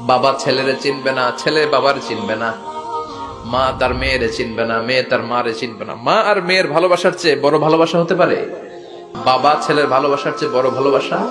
বাবা ছেলেরে চিনবে না, ছেলে বাবার চিনবে না। মা তার মেয়েরে চিনবে না, মেয়ে তার মারে চিনবে না। মা আর মেয়ের ভালোবাসার চেয়ে বড় ভালোবাসা হতে পারে? বাবা ছেলের ভালোবাসার চেয়ে বড় ভালোবাসা?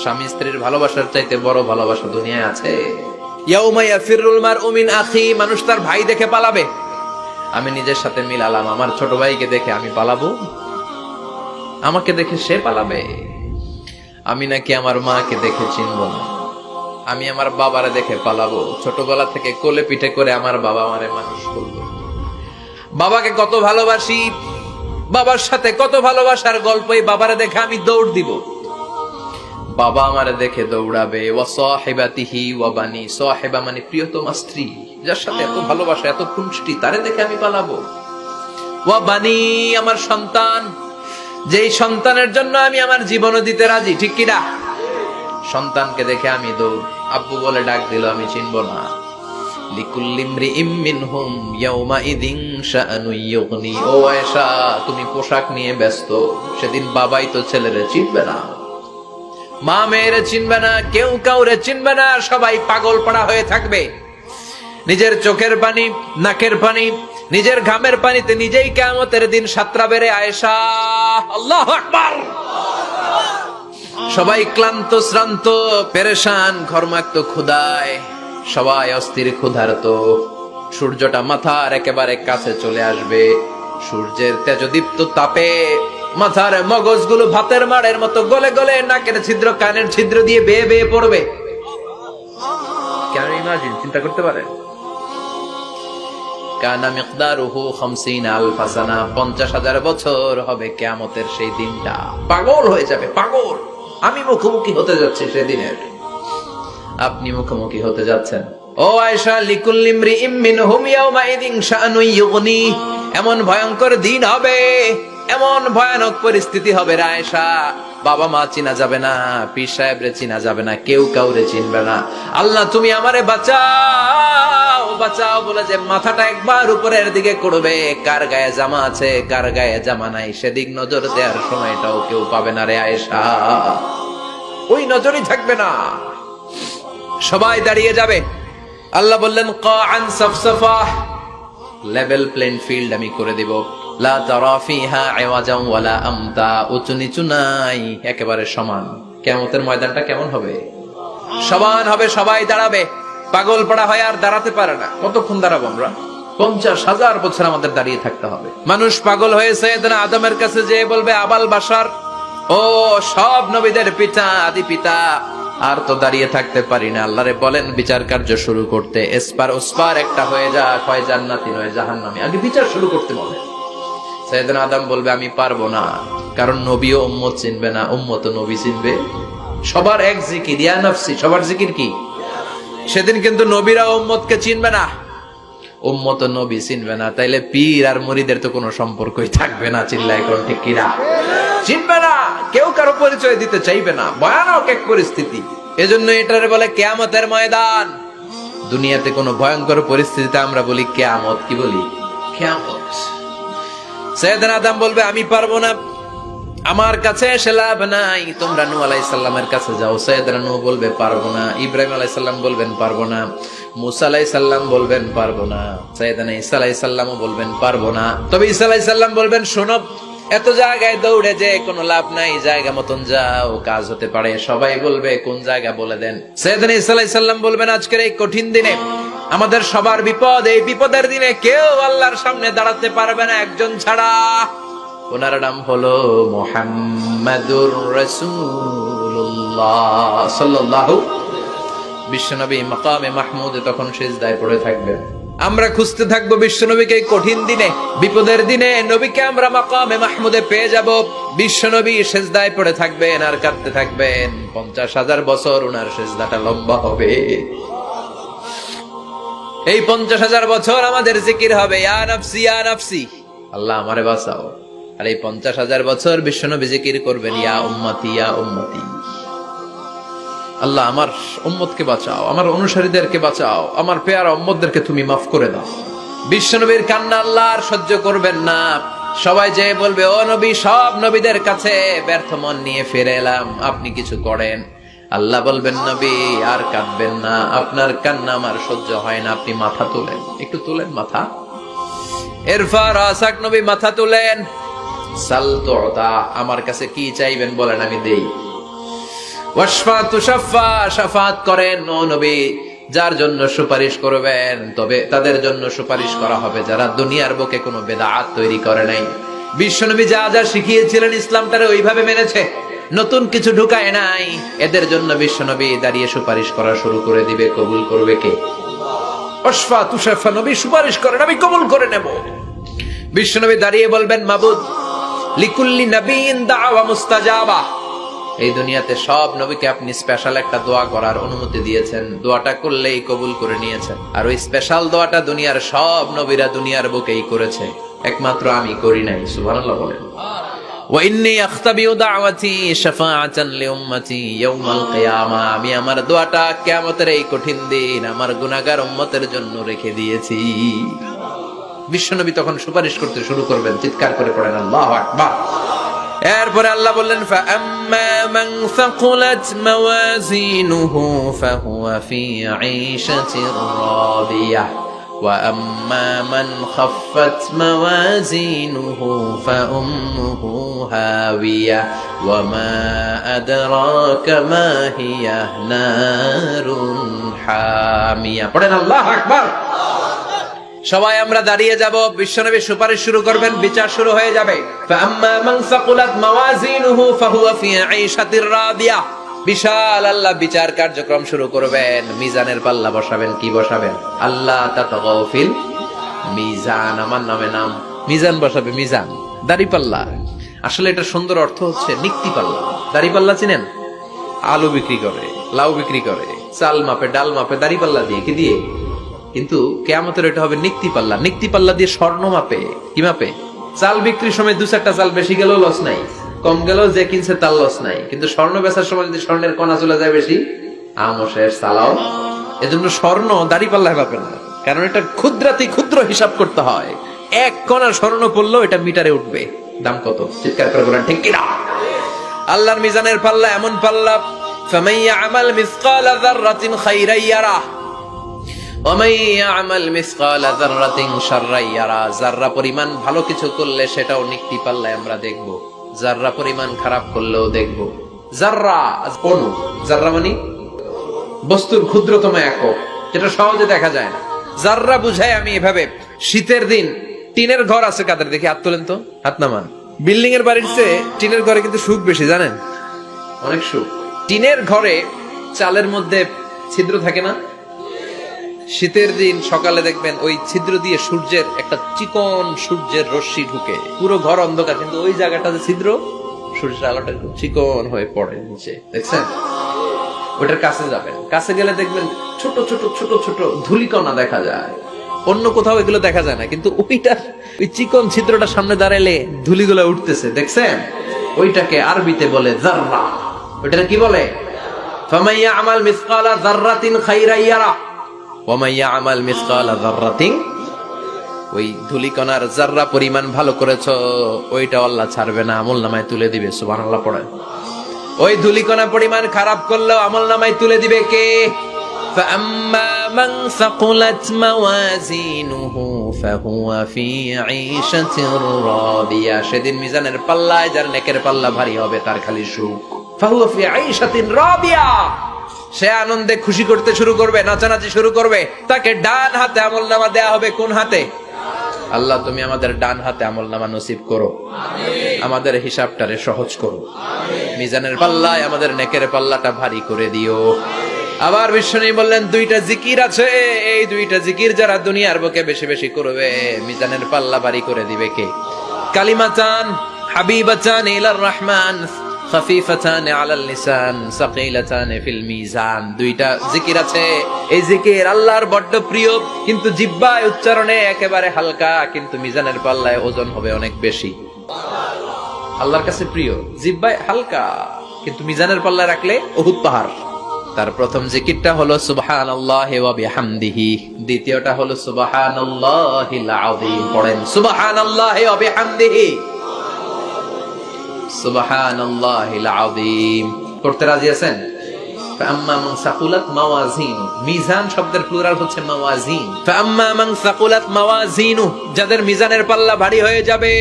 স্বামী স্ত্রীর ভালোবাসার চাইতে বড় ভালোবাসা দুনিয়ায় আছে? মিন মানুষ তার ভাই দেখে পালাবে। আমি নিজের সাথে মিলালাম, আমার ছোট ভাইকে দেখে আমি পালাবো। আমাকে দেখে সে পালাবে। আমি নাকি আমার মাকে দেখে চিনব না। আমি আমার বাবারে দেখে পালাবো। ছোটবেলা থেকে কোলে পিঠে করে আমার বাবা আমারে মানুষ করল। বাবাকে কত ভালোবাসি, বাবার সাথে কত ভালোবাসার গল্পই বাবারে দেখে আমি দৌড় দিব। বাবা আমারে দেখে দৌড়াবে ও সাহেবাতিহি ও বানি সাহেবা মানে প্রিয়তমা স্ত্রী, যার সাথে এত ভালোবাসা, এত খুনষ্টি তারে দেখে আমি পালাবো। ও বানি আমার সন্তান, যেই সন্তানের জন্য আমি আমার জীবনও দিতে রাজি, ঠিক কিনা সন্তানকে দেখে আমি দৌড় আব্বু বলে ডাক দিল, আমি চিনব না। তুমি পোশাক নিয়ে ব্যস্ত। সেদিন বাবাই তো ছেলেরে চিনবে না। মা মেয়েরে চিনবে না, কেউ কাউরে চিনবে না, সবাই পাগল পড়া হয়ে থাকবে। নিজের চোখের পানি, নাকের পানি, নিজের ঘামের পানিতে নিজেই কেমতের দিন সাতরা বেড়ে আয়েশা। আল্লাহ আকবার! সবাই ক্লান্ত শ্রান্ত পেরেশান ঘরমাক্ত ক্ষুদায় সবাই অস্থির ক্ষুধার্ত। সূর্যটা মাথার একেবারে কাছে চলে আসবে। সূর্যের তেজদীপ্ত তাপে মাথার মগজগুলো ভাতের মাড়ের মতো গলে গলে নাকের ছিদ্র কানের ছিদ্র দিয়ে বেয়ে বেয়ে পড়বে। কেন ইমাজিন চিন্তা করতে পারেন। কানা মিকদারুহু খামসিন আলফা সানা পঞ্চাশ হাজার বছর হবে কেয়ামতের সেই দিনটা। পাগল হয়ে যাবে পাগল। আমি মুখোমুখি হতে যাচ্ছি সেদিনের। আপনি মুখোমুখি হতে যাচ্ছেন। ও আয়েশা লিকুল্লিমরি ইমিন হুম ইয়াউমাইদিন শাআনু ইউগনি। এমন ভয়ঙ্কর দিন হবে, এমন ভয়ানক পরিস্থিতি হবে রায়সা বাবা মা চিনা যাবে না, পীর সাহেব রে চিনা যাবে না, কেউ কাউরে চিনবে না। আল্লাহ, তুমি আমারে বাঁচাও বাঁচাও বলে যে মাথাটা একবার উপরের দিকে করবে। কার গায়ে জামা আছে, কার গায়ে জামা নাই, সেদিক নজর দেওয়ার সময়টাও কেউ পাবে না রে আয়েশা। ওই নজরই থাকবে না। সবাই দাঁড়িয়ে যাবে। আল্লাহ বললেন কান সাফসাফা। লেভেল প্লেন ফিল্ড আমি করে দিব। একেবারে সমান। কেমতের ময়দানটা কেমন হবে? সমান হবে, সবাই দাঁড়াবে। পাগল হয় আর দাঁড়াতে পারে না। কতক্ষণ দাঁড়াবো আমরা? পঞ্চাশ হাজার বছর আমাদের দাঁড়িয়ে থাকতে হবে। মানুষ পাগল হয়েছে আদমের কাছে যে বলবে, আবাল বাসার ও, সব নবীদের পিতা, আদি পিতা, আর তো দাঁড়িয়ে থাকতে পারি না। আল্লাহরে বলেন, বিচার কার্য শুরু করতে। এসপার ওসপার একটা হয়ে যা কয় জান্নাতি, নয় জাহান্নামী। আগে বিচার শুরু করতে বলে সৈয়দিন আদম বলবে, আমি পারব না। কারণ নবীও উম্মত চিনবে না, উম্মত নবী চিনবে। সবার এক জিকির, ইয়া সবার জিকির কি? সেদিন কিন্তু নবীরা উম্মতকে চিনবে না। উম্মত নবী চিনবে না। তাইলে পীর আর মুরিদের তো কোনো সম্পর্কই থাকবে না চিল্লাই কোন ঠিক কিনা? চিনবে না, কেউ কারও পরিচয় দিতে চাইবে না। ভয়ানক এক পরিস্থিতি। এজন্য এটারে বলে কেয়ামতের ময়দান। দুনিয়াতে কোনো ভয়ঙ্কর পরিস্থিতিতে আমরা বলি কেয়ামত, কি বলি? কেয়ামত। সৈয়দনা আদম বলবে, আমি পারব না। আমার কাছে এসে লাভ নাই। তোমরা নু আলাই সাল্লামের কাছে যাও। সৈয়দনা নু বলবে, পারব না। ইব্রাহিম আলাই সাল্লাম বলবেন, পারব না। বলবেন, পারব না। বলবেন, পারব না। তবে বলবেন, শোনো, এত জায়গায় দৌড়ে যে কোনো লাভ নাই। জায়গা মতন যাও, কাজ হতে পারে। সবাই বলবে, কোন জায়গা বলে দেন? সৈয়দনা ইসা আলাই সাল্লাম বলবেন, আজকের এই কঠিন দিনে আমাদের সবার বিপদ, এই বিপদের দিনে কেউ আল্লাহর সামনে দাঁড়াতে পারবে না একজন ছাড়া। ওনার নাম হলো মোহাম্মদুর রসুল্লাহ বিশ্বনবী মাকামে মাহমুদ তখন সেজদায় পড়ে থাকবেন। আমরা খুঁজতে থাকব বিশ্বনবীকে কঠিন দিনে, বিপদের দিনে, নবীকে আমরা মাকামে মাহমুদে পেয়ে যাব। বিশ্বনবী সেজদায় পড়ে থাকবেন আর কাঁদতে থাকবেন। পঞ্চাশ হাজার বছর ওনার সেজদাটা লম্বা হবে। এই পঞ্চাশ হাজার বছর আমাদের জিকির হবে। আল্লাহ আমারে বাঁচাও। আর এই পঞ্চাশ হাজার বছর বিশ্বনবী জিকির করবেন, ইয়া উম্মতি ইয়া উম্মতি। আল্লাহ আমার উম্মতকে বাঁচাও, আমার অনুসারীদেরকে বাঁচাও, আমার পেয়ারা উম্মতদেরকে তুমি মাফ করে দাও। বিশ্বনবীর কান্না আল্লাহ আর সহ্য করবেন না। সবাই যে বলবে, ও নবী, সব নবীদের কাছে ব্যর্থ মন নিয়ে ফিরে এলাম। আপনি কিছু করেন। আল্লাহ বলবেন, নবী, আর কাঁদবেন না। আপনার কান্না আমার সহ্য হয় না। আপনি মাথা তোলেন। একটু তোলেন মাথা। এরপর আসাক নবী, মাথা তুলেন। আমার কাছে কি চাইবেন বলেন আমি দেই। করেন। নবী, যার জন্য সুপারিশ করবেন, তবে তাদের জন্য সুপারিশ করা হবে। যারা দুনিয়ার বুকে কোনো বেদাত তৈরি করে নাই। বিশ্বনবী যা যা শিখিয়েছিলেন ইসলামটারে ওইভাবে মেনেছে। নতুন কিছু ঢুকায় নাই। এদের জন্য বিশ্বনবী দাঁড়িয়ে সুপারিশ করা শুরু করে দিবে, কবুল করবে কে? অশফা তুষাফা নবী সুপারিশ করেন, আমি কবুল করে নেব। বিশ্বনবী দাঁড়িয়ে বলবেন, মাবুদ, লিকুল্লি নবীন দাওয়া মুস্তাজাবা। এই দুনিয়াতে সব নবীকে আপনি স্পেশাল একটা দোয়া করার অনুমতি দিয়েছেন। দোয়াটা করলেই কবুল করে নিয়েছেন। আর ওই স্পেশাল দোয়াটা দুনিয়ার সব নবীরা দুনিয়ার বুকেই করেছে। একমাত্র আমি করি নাই, সুবহানাল্লাহ বলেন। ওয়াইন্নি আখতাবিউ দাওয়াতি শাফাআতান লিউম্মতি ইয়াউমাল কিয়ামা আমি আমার দোয়াটা কিয়ামতের এই কঠিন দিন আমার গুনাহগার উম্মতের জন্য রেখে দিয়েছি। বিশ্বনবী তখন সুপারিশ করতে শুরু করবেন, চিৎকার করে পড়েন, আল্লাহু আকবার। এরপরে আল্লাহ বললেন, ফাআম্মা মান সাকুলাত মাওয়াজিনুহু ফাহুয়া ফি আইশাতির রাদিয়াহ وَأَمَّا مَنْ خَفَّتْ مَوَازِينُهُ فَأُمُّهُ هَاوِيَةٌ وَمَا أَدْرَاكَ مَا هِيَ نَارٌ حَامِيَةٌ পড়েন আল্লাহু আকবার সবাই আমরা দাঁড়িয়ে যাব বিশ্বনবী সুপারিশ শুরু করবেন বিচার শুরু হয়ে যাবে فَأَمَّا مَنْ ثَقُلَتْ مَوَازِينُهُ فَهُوَ فِي عِيشَةٍ رَاضِيَةٍ বিশাল আল্লাহ বিচার কার্যক্রম শুরু করবেন। মিজানের পাল্লা বসাবেন, কি বসাবেন? আল্লাহ তাতাগাউ মিজান, আমার নামে নাম। মিজান বসাবে, মিজান। দাড়ি পাল্লা। আসলে এটা সুন্দর অর্থ হচ্ছে নিক্তি পাল্লা। দাড়ি পাল্লা চিনেন? আলু বিক্রি করে, লাউ বিক্রি করে, চাল মাপে, ডাল মাপে, দাড়ি পাল্লা দিয়ে, কি দিয়ে? কিন্তু কেয়ামতের এটা হবে নিক্তি পাল্লা। নিক্তি পাল্লা দিয়ে স্বর্ণ মাপে, কি মাপে? চাল বিক্রির সময় দু চারটা চাল বেশি গেলেও লস নাই। কম গেলেও যে কিনছে তার লস নাই। কিন্তু স্বর্ণ বেচার সময় যদি স্বর্ণের কণা চলে যায় বেশি আমসের শেষ এজন্য স্বর্ণ দাড়ি পাল্লায় পাবে না। কারণ এটা ক্ষুদ্রাতি ক্ষুদ্র হিসাব করতে হয়। এক কণা স্বর্ণ পড়লেও এটা মিটারে উঠবে। দাম কত? চিৎকার করে বলেন, ঠিক কিনা? আল্লাহর মিজানের পাল্লা এমন পাল্লা ফামাইয়া আমাল মিসকাল যাররাতিন খাইরাই ওমাই আমাল মিসকাল যাররাতিন শাররাই যাররা পরিমাণ ভালো কিছু করলে সেটাও নিকটি পাল্লায় আমরা দেখব। যাররা পরিমাণ খারাপ করলেও দেখব। যাররা অনু যাররা মানে? বস্তুর ক্ষুদ্রতম একক, যেটা সহজে দেখা যায় না। যাররা বুঝায় আমি এভাবে, শীতের দিন টিনের ঘর আছে কাদের দেখি হাত তোলেন তো? হাত নামান। বিল্ডিং এর বাড়ির চেয়ে টিনের ঘরে কিন্তু সুখ বেশি, জানেন? অনেক সুখ। টিনের ঘরে চালের মধ্যে ছিদ্র থাকে না? শীতের দিন সকালে দেখবেন ওই ছিদ্র দিয়ে সূর্যের একটা চিকন সূর্যের রশ্মি ঢুকে। পুরো ঘর অন্ধকার, কিন্তু ওই জায়গাটা যে ছিদ্র, সূর্যের আলোটা একটু চিকন হয়ে পড়ে নিচে। দেখছেন? ওটার কাছে যাবেন। কাছে গেলে দেখবেন ছোট ছোট ছোট ছোট ধুলিকণা দেখা যায়। অন্য কোথাও এগুলো দেখা যায় না, কিন্তু ওইটা ওই চিকন ছিদ্রটা সামনে দাঁড়াইলে ধুলিগুলো উঠতেছে। দেখছেন? ওইটাকে আরবিতে বলে জাররা ওইটা কি বলে? ফামাইয়া আমাল মিসকালা জাররাতিন খাইরা ইয়ারা ওয়ামাইয়া আমাল মিসকালা জাররাতিন ওই ধুলিকণার জাররা পরিমাণ ভালো করেছো ওইটা আল্লাহ ছাড়বে না আমল নামায় তুলে দিবে সুবহানাল্লাহ পড়ে ওই ধুলিকণা পরিমাণ খারাপ করলেও আমল নামায় তুলে দিবে কে فأما من ثقلت موازينه فهو في عيشة راضية সেদিন মিজানের পাল্লায় যার নেকের পাল্লা ভারী হবে তার খালি সুখ فهو في عيشة راضية সে আনন্দে খুশি করতে শুরু করবে, নাচানাচি শুরু করবে, তাকে ডান হাতে আমল নামা দেয়া হবে কোন হাতে? আল্লাহ, তুমি আমাদের ডান হাতে আমল নামা নসিব করো। আমাদের হিসাবটারে সহজ করো। মিজানের পাল্লায়, আমাদের নেকের পাল্লাটা ভারী করে দিও। আবার বিশ্বনী বললেন, দুইটা জিকির আছে, এই দুইটা জিকির যারা দুনিয়ার বুকে বেশি বেশি করবে, মিজানের পাল্লা ভারী করে দিবে কে? কালিমা চান, হাবিবা চান, ইলার রহমান বড্ড প্রিয়, কিন্তু জিহ্বায় উচ্চারণে কিন্তু মিজানের পাল্লায় ওজন হবে অনেক বেশি। আল্লাহর কাছে প্রিয়, জিব্বায় হালকা, কিন্তু মিজানের পাল্লায় রাখলে অহুত পাহাড়। তার প্রথম জিকিরটা হলো সুবহান আল্লাহ দ্বিতীয়টা হলো সুবহান আযীম। পড়েন সুবহান আল্লাহ সুবহান আযীম পড়তে রাজি আছেন فأما من ثقلت موازينه মিজান শব্দের প্লুরাল হচ্ছে মাওয়াজিন فأما من ثقلت موازينه যাদের মিজানের পাল্লা ভারী হয়ে যাবে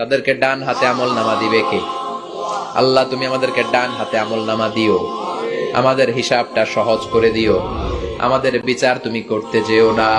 তাদেরকে ডান হাতে আমল নামা দিবে কে আল্লাহ তুমি আমাদেরকে ডান হাতে আমল নামা দিও আমাদের হিসাবটা সহজ করে দিও আমাদের বিচার তুমি করতে যেও না